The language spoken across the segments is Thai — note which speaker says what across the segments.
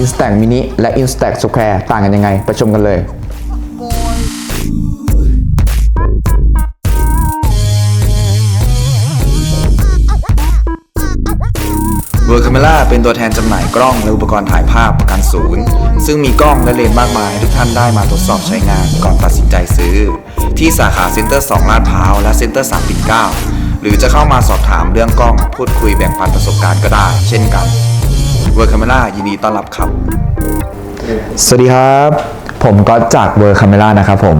Speaker 1: Instax Mini และ Instax Square ต่างกันยังไงไปชมกันเลย
Speaker 2: เวอร์คาเมล่าเป็นตัวแทนจำหน่ายกล้องและอุปกรณ์ถ่ายภาพประกันศูนย์ ซึ่งมีกล้องและเลนส์มากมายให้ทุกท่านได้มาทดสอบใช้งานก่อนตัดสินใจซื้อ ที่สาขาเซ็นเตอร์ 2 ลาดพร้าว และเซ็นเตอร์3ปิ่นเกล้าหรือจะเข้ามาสอบถามเรื่องกล้อง พูดคุยแบ่งปันประสบการณ์ก็ได้ เช่นกัน เวอร์คาเมล่ายินดีต้อนรับครับ
Speaker 1: สวัสดีครับ ผมก็จากเวอร์คาเมล่านะครับผม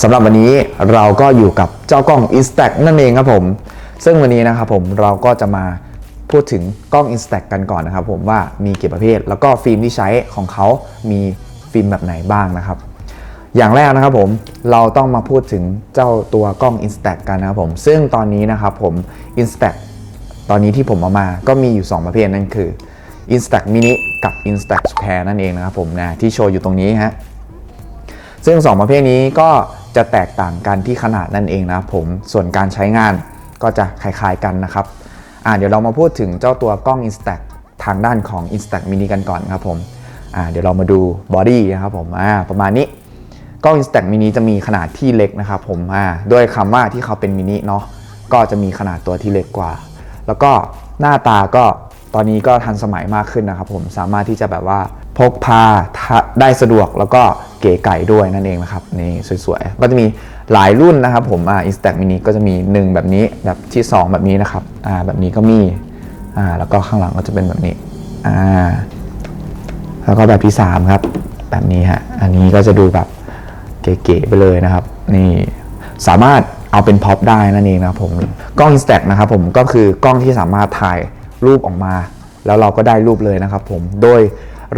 Speaker 1: สำหรับวันนี้เราก็อยู่กับเจ้ากล้อง Instax นั่นเองครับผม ซึ่งวันนี้นะครับผมเราก็จะมาพูดถึงกล้อง Instax กันก่อนนะครับผมว่ามีกี่ประเภท แล้วก็ฟิล์มที่ใช้ของเขามีฟิล์มแบบไหนบ้างนะครับ อย่างแรกนะครับผมเราต้องมาพูดถึงเจ้าตัวกล้อง Instax กันนะครับผม ซึ่งตอนนี้นะครับผม Instax ตอนนี้ที่ผมเอามาก็มีอยู่ 2 ประเภทนั่นคือ Instax Mini กับ Instax Square นั่นเองนะครับผมนะที่โชว์อยู่ตรงนี้ฮะซึ่ง 2 ประเภทนี้ก็จะแตกต่างกันที่ขนาดนั่นเองนะครับผมส่วนการใช้งานก็จะคล้ายๆกันนะครับอ่าเดี๋ยวเรามาพูดถึงเจ้าตัวกล้อง Instax ทางด้านของ Instax Mini กันก่อนครับผมอ่าเดี๋ยวเรามาดูบอดี้นะครับผมอ่าประมาณนี้กล้อง Instax Mini จะมีขนาดที่เล็กนะครับผมอ่าด้วยคำว่าที่เขาเป็นมินิเนาะก็จะมีขนาดตัวที่เล็กกว่า แล้วก็หน้าตาก็ ตอนนี้ก็ทันสมัยมากขึ้นนะครับผมสามารถที่จะแบบว่าพกพาได้สะดวกแล้วก็เก๋ไก่ด้วยนั่นเองนะครับนี่สวยๆ ก็จะมีหลายรุ่นนะครับผมอ่า Instax Mini ก็จะมี 1 แบบนี้แบบที่ 2 แบบนี้นะครับอ่าแบบนี้ก็มีอ่าแล้วก็ข้างหลังก็จะเป็นแบบนี้อ่าแล้วก็แบบที่ 3 ครับ แบบนี้ฮะอันนี้ก็จะดูแบบเก๋ๆไปเลยนะครับนี่สามารถเอาเป็นพ็อปได้นั่นเองนะครับผมกล้อง Instax นะครับผมก็คือกล้องที่สามารถถ่าย รูปออกมา แล้วเราก็ได้รูปเลยนะครับผม โดย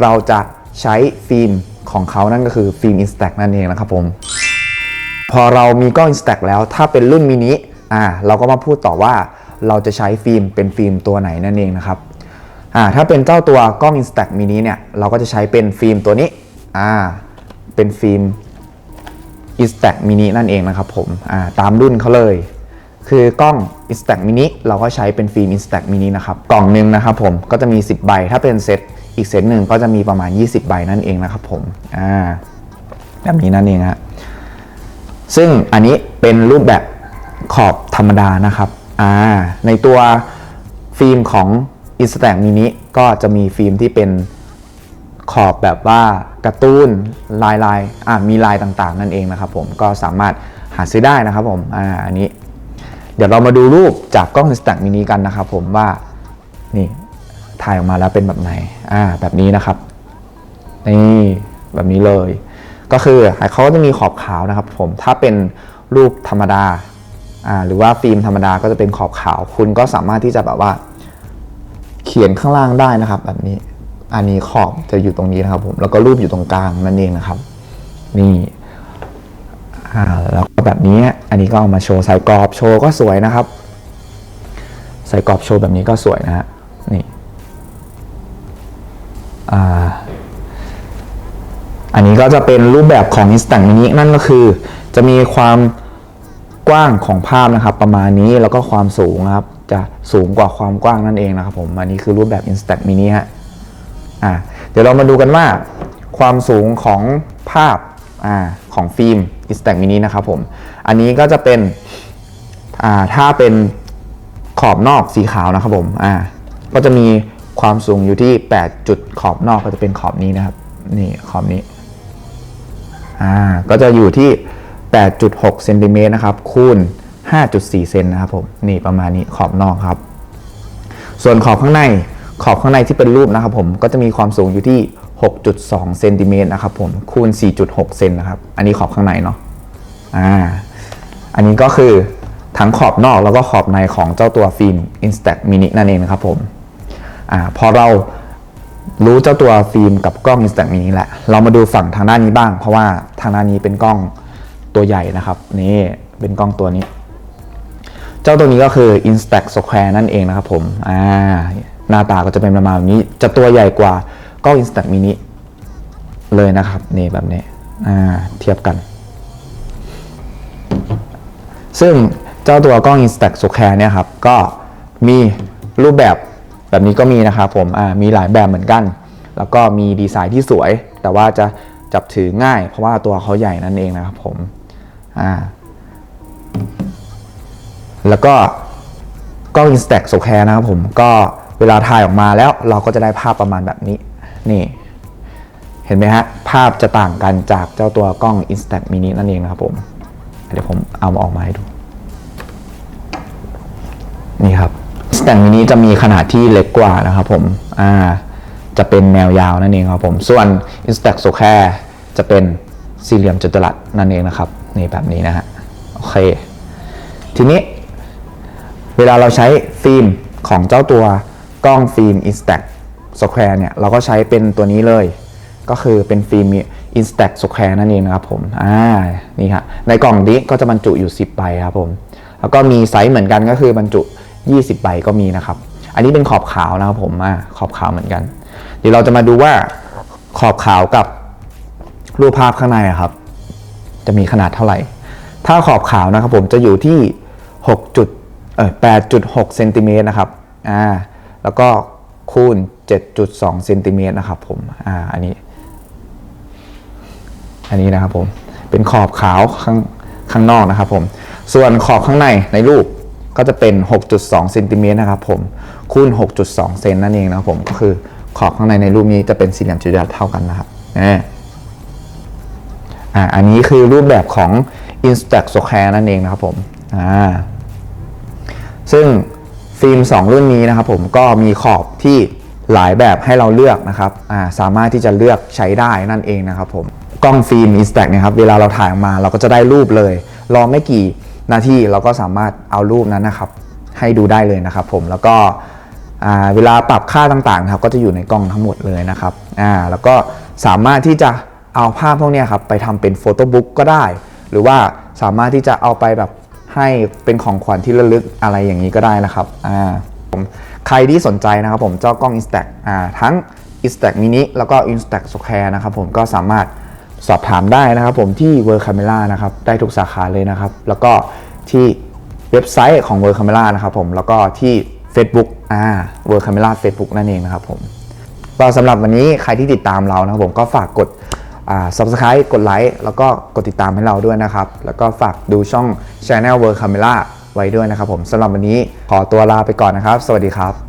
Speaker 1: เราจะใช้ฟิล์มของเขานั่นก็คือฟิล์ม Instax นั่นเองนะครับผม พอเรามีกล้อง Instax แล้วถ้าเป็นรุ่นมินิอ่าเราก็มาพูดต่อว่าเราจะใช้ฟิล์มเป็นฟิล์มตัวไหนนั่นเองนะครับอ่าถ้าเป็นเจ้าตัวกล้อง Instax mini เนี่ยเราก็จะใช้เป็นฟิล์มตัวนี้อ่าเป็นฟิล์ม Instax mini นั่นเองนะครับผมอ่าตามรุ่นเขาเลย คือกล้อง Instax mini เราก็ใช้เป็นฟิล์ม Instax mini นะครับกล่องหนึ่งนะครับผมก็จะมี 10 ใบ ถ้าเป็นเซตอีกเซตหนึ่งก็จะมีประมาณ 20 ใบนั่นเองนะครับผมอ่าแบบนี้นั่นเองฮะซึ่งอันนี้เป็นรูปแบบขอบธรรมดานะครับอ่าในตัวฟิล์มของ Instax Mini ก็จะมีฟิล์มที่เป็นขอบแบบว่าการ์ตูนลายลายอ่ามีลายต่างๆ นั่นเองนะครับผมก็สามารถหาซื้อได้นะครับผมอ่าอันนี้ เดี๋ยวเรามาดูรูปจากกล้อง Instax Mini กันนะครับผมว่านี่ถ่ายออกมาแล้วเป็นแบบไหนอ่าแบบนี้นะครับนี่แบบนี้เลย ก็คือเขาก็จะมีขอบขาวนะครับผมถ้าเป็นรูปธรรมดาอ่าหรือว่าฟิล์มธรรมดาก็จะเป็นขอบขาว คุณก็สามารถที่จะแบบว่า เขียนข้างล่างได้นะครับ แบบนี้อันนี้ขอบจะอยู่ตรงนี้นะครับผมแล้วก็รูปอยู่ตรงกลางนั่นเองนะครับ นี่ อ่าแล้วก็แบบนี้อันนี้ก็เอามาโชว์ใส่กรอบโชว์ก็สวยนะครับ ใส่กรอบโชว์แบบนี้ก็สวยนะฮะนี่อ่าอันนี้ก็จะเป็นรูปแบบของ Instax Mini นั่นก็คือ จะมีความกว้างของภาพนะครับ ประมาณนี้แล้วก็ความสูงนะครับ จะสูงกว่าความกว้างนั่นเองนะครับผมอันนี้คือรูปแบบ Instax Mini ฮะอ่าเดี๋ยวเรามาดูกันว่า ความสูงของภาพ อ่าของฟิล์ม Instax Mini นะครับผม อันนี้ก็จะเป็นอ่าถ้าเป็นขอบนอกสีขาวนะครับผมอ่าก็จะมีความสูงอยู่ที่ 8 จุดขอบนอกก็จะเป็นขอบนี้นะครับ นี่ขอบนี้อ่าก็จะอยู่ที่ 8.6เซนติเมตรนะครับคูณ 5.4 เซนนะครับผมนี่ประมาณนี้ขอบนอกครับ ส่วนขอบข้างในขอบข้างในที่เป็นรูปนะครับผมก็จะมีความสูงอยู่ที่ 6.2เซนติเมตรนะครับผมคูณ 4.6เซนนะครับ อันนี้ขอบข้างในเนาะอ่าอันนี้ก็คือทั้งขอบนอกแล้วก็ขอบในของเจ้าตัวฟิล์ม Instax Mini นั่นเองนะครับผมอ่าพอเรารู้เจ้าตัวฟิล์มกับกล้อง Instax Mini แหละ เรามาดูฝั่งทางด้านนี้บ้าง เพราะว่าทางด้านนี้เป็นกล้องตัวใหญ่นะครับนี่เป็นกล้องตัวนี้ เจ้าตัวนี้ก็คือ Instax Square นั่นเองนะครับผมอ่าหน้าตาก็จะเป็นประมาณแบบนี้จะตัวใหญ่กว่า กล้อง Instax Mini เลยนะครับนี่แบบนี้เทียบกัน ซึ่งเจ้าตัวกล้อง Instax Square เนี่ยครับก็มีรูปแบบแบบนี้ก็มีนะครับผมมีหลายแบบเหมือนกัน แล้วก็มีดีไซน์ที่สวย แต่ว่าจะจับถือง่าย เพราะว่าตัวเขาใหญ่นั่นเองนะครับผมแล้วก็กล้อง Instax s o c a r e นะครับผมก็เวลาถ่ายออกมาแล้วเราก็จะได้ภาพประมาณแบบนี้ นี่ เห็นไหมฮะ ภาพจะต่างกันจากเจ้าตัวกล้อง Instax mini นั่นเองนะครับผม เดี๋ยวผมเอามาออกมาให้ดู นี่ครับ Instax mini จะมีขนาดที่เล็กกว่านะครับผมอ่าจะเป็นแนวยาวนั่นเองครับผม ส่วน Instax s o c a r e จะเป็นสี่เหลี่ยมจัตุรัสนั่นเองนะครับ นี่แบบนี้นะฮะ โอเค ทีนี้ เวลาเราใช้ฟิล์มของเจ้าตัวกล้องฟิล์ม Instax Square เนี่ยเราก็ใช้เป็นตัวนี้เลย ก็คือเป็นฟิล์ม Instax Square นั่นเองนะครับผมอ่านี่ครับในกล่องนี้ก็จะบรรจุอยู่ 10ใบครับผม แล้วก็มีไซส์เหมือนกันก็คือบรรจุ 20ใบก็มีนะครับ อันนี้เป็นขอบขาวนะครับผมอ่าขอบขาวเหมือนกัน เดี๋ยวเราจะมาดูว่าขอบขาวกับรูปภาพข้างในอะครับ จะมีขนาดเท่าไหร่ ถ้าขอบขาวนะครับผมจะอยู่ที่6จุดเออ8.6เซนติเมตรนะครับอ่าแล้วก็คูณ 7.2เซนติเมตรนะครับผมอ่าอันนี้ อันนี้นะครับผมเป็นขอบขาวข้างข้างนอกนะครับผมส่วนขอบข้างในในรูปก็จะเป็น 6.2เซนติเมตรนะครับผมคูณ 6.2 เซนนั่นเองนะครับผมก็คือขอบข้างในในรูปนี้จะเป็นสี่เหลี่ยมจัตุรัสเท่ากันนะครับอ่าอ่าอันนี้คือรูปแบบของ Instax s q u a r e นั่นเองนะครับผมอ่าซึ่งฟิล์ม 2 รุ่นนี้นะครับผมก็มีขอบที่ หลายแบบให้เราเลือกนะครับาสามารถที่จะเลือกใช้ได้นั่นเองนะครับผมกล้องฟิล์ม Instax นะครับเวลาเราถ่ายออกมาเราก็จะได้รูปเลย รอไม่กี่นาทีเราก็สามารถเอารูปนั้นนะครับ ให้ดูได้เลยนะครับผมแล้วก็เวลาปรับค่าต่างๆนะครับก็จะอยู่ในกล้องทั้งหมดเลยนะครับอ่าแล้วก็สามารถที่จะเอาภาพพวกนี้ครับไปทำเป็นโฟโต้บุ๊กก็ได้ หรือว่าสามารถที่จะเอาไปแบบให้เป็นของขวัญที่ระลึกอะไรอย่างนี้ก็ได้นะครับอ่า ใครที่สนใจนะครับผมเจ้ากล้อง Instax อ่าทั้ง Instax mini แล้วก็ Instax Square นะครับผมก็สามารถสอบถามได้นะครับผมที่ World Camera นะครับได้ทุกสาขาเลยนะครับ แล้วก็ที่เว็บไซต์ของ World Camera นะครับผมแล้วก็ที่ Facebook อ่า World Camera Facebook นั่นเองนะครับผมก็สำหรับวันนี้ใครที่ติดตามเรานะครับผมก็ฝากกดอ่า subscribe กดไลค์แล้วก็กดติดตามให้เราด้วยนะครับ แล้วก็ฝากดูช่อง Channel World Camera ไว้ด้วยนะครับผมสำหรับวันนี้ขอตัวลาไปก่อนนะครับ สวัสดีครับ